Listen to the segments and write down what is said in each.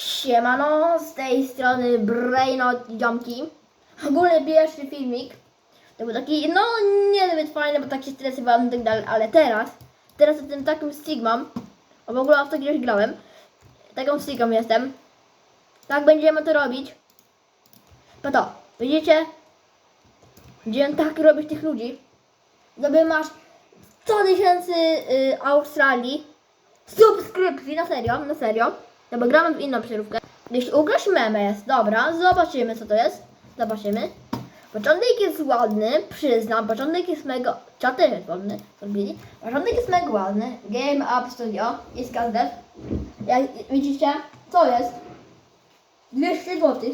Siemano, z tej strony Braino Dziomki. Ogólnie pierwszy filmik. To był taki, no niezbyt fajny, bo tak się stresowałem i tak dalej, ale teraz, teraz jestem takim Sigmą. O, w ogóle w to gdzieś grałem. Taką Sigmą jestem. Tak będziemy to robić. No to, widzicie? Będziemy tak robić tych ludzi. Żeby masz 100 tysięcy y, Australii subskrypcji, na serio, na serio. Dobra, gramy w inną przerówkę. Jeśli ugrasz jest, dobra, zobaczymy co to jest. Zobaczymy. Początek jest ładny, przyznam, początek jest mega... Czat też jest ładny, zrobili. Początek jest mega ładny. Game Up Studio, jest każde. Jak widzicie, co jest? 200 zł.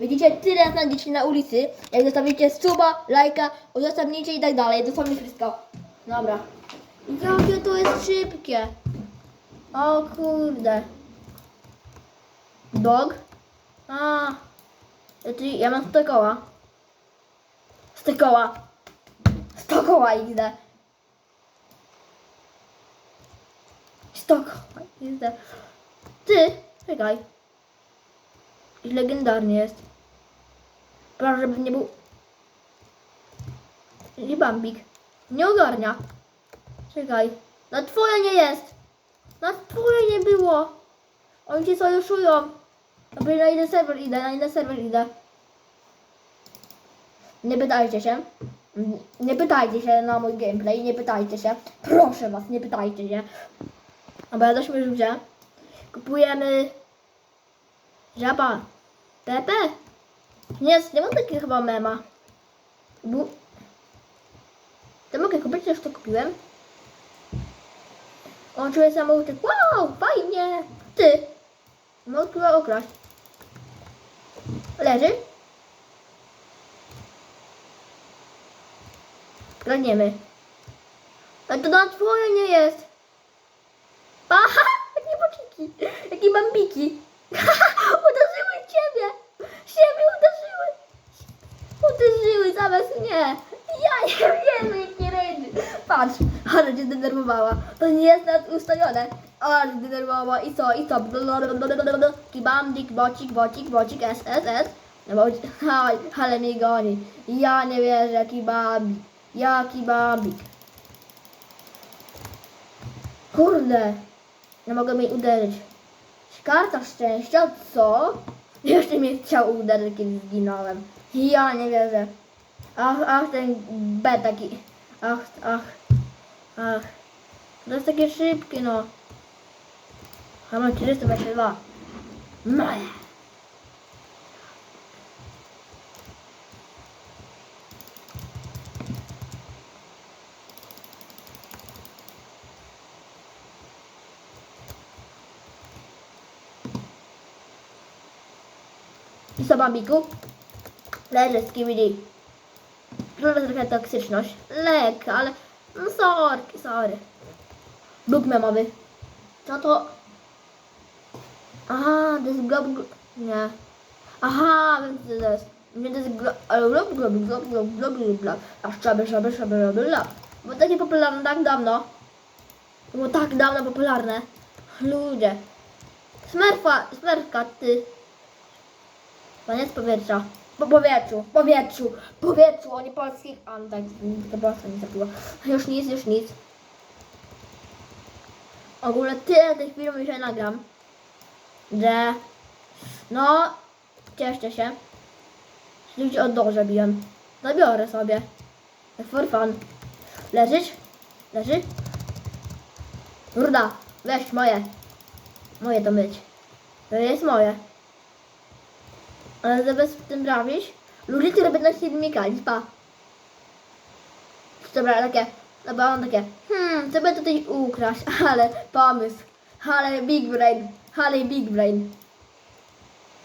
Widzicie, tyle znajdziecie na ulicy. Jak zostawicie suba, lajka, udostępnicie i tak dalej. Dosłownie wszystko. Dobra. Jakie to jest szybkie. O kurde. Dog? A. Czyli ja mam 100 koła. 100 koła. 100 koła idę. 100 koła idę. Ty, czekaj. I legendarny jest. Proszę, żeby nie był... Nie Bambik. Nie ogarnia. Czekaj. Na twoje nie jest. Na twoje nie było. Oni cię sojuszują. Dobra, na inny serwer idę, na inny serwer idę. Nie pytajcie się. Nie pytajcie się na mój gameplay, nie pytajcie się. Proszę was, nie pytajcie się. Dobra, ja dośmy rzucie. Kupujemy... Żaba. Pepe? Nie, nie mam takiego chyba mema. Bu... To mogę kupić, już to kupiłem. On czuje samochód. Wow, fajnie. Ty. Mogę chyba okraść. Leży. Kradniemy. Ale to na twoje nie jest. Aha, jakie boczki. Jakie bambiki. uderzyły ciebie. Siebie uderzyły. Uderzyły zamiast mnie. Ja nie wiem, jakie redy. Patrz, ale cię zdenerwowała. To nie jest nawet ustawione. Ale cię zdenerwowała. I co, i co? Kibamdik, bocik, bocik, bocik, S, S, S. No ale mnie goni. Ja nie wierzę, jaki bambik. Jaki bambik. Kurde. Nie mogę mnie uderzyć. Karta szczęścia, co? Jeszcze mnie chciał uderzyć, kiedy zginąłem. Ja nie wierzę. Ach, ach, ten B taki. Ach, ach, ach. To jest takie szybkie, no. A mam 422. Moje. I co, Bambiku? Leży z KBD. Trochę trochę toksyczność. Lekka, ale... No sorry, sorry. Bóg memowy. Co to? Aha, to jest glob... glo- Nie. Aha, wiem co to jest. Nie, to jest glob... Ale glob, glob, glob, glob, glob, glob, glob. A szczaby, szczaby, szczaby, szczaby, glob. Było takie popularne tak dawno. Było tak dawno popularne. Ludzie. Smerfa, smerfka, ty. Koniec powietrza. Po powietrzu, powietrzu, powietrzu, o nie polskich. A no tak, to polska nie zapiła. Już nic, już nic. W ogóle tyle tych filmów już nagram, że no, cieszcie się. Ludzie od dobrze biją. Zabiorę sobie. For fun. Leżyć? Leży? Ruda, weź moje. Moje to myć. To jest moje. Ale zamiast w tym robić, ludzie, które będą się filmikali, pa. Dobra, takie, dobra, on takie, hmm, co by tutaj ukraść, ale pomysł, ale big brain, ale big brain.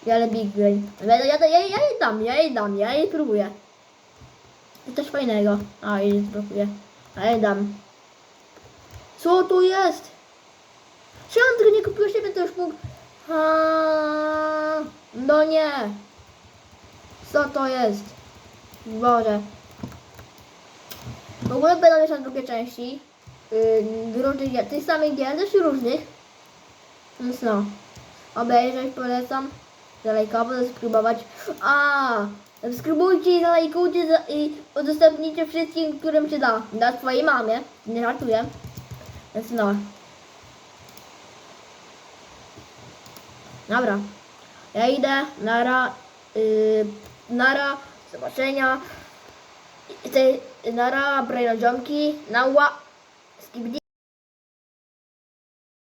Ale big brain. Ja, ja, ja, ja jej dam, ja jej dam, ja jej próbuję. To coś fajnego. A, jej spróbuję. A jej dam. Co tu jest? Czemu tego nie kupiłeś, żeby to już mógł... A, no nie. Co to jest? Boże. W ogóle będą jeszcze drugie części. Yy, różnych tych samych gier, też różnych. Więc no. obejrzeć, polecam. Zalajkować, zasubskrybować. A, subskrybujcie i zalajkujcie za- i udostępnijcie wszystkim, którym się da. Da twojej mamie. Nie żartuję. Więc no. Dobra. Ja idę. Nara. Yy, nara. Zobaczenia. Nara, brajnodziomki. Nała. Skibidi.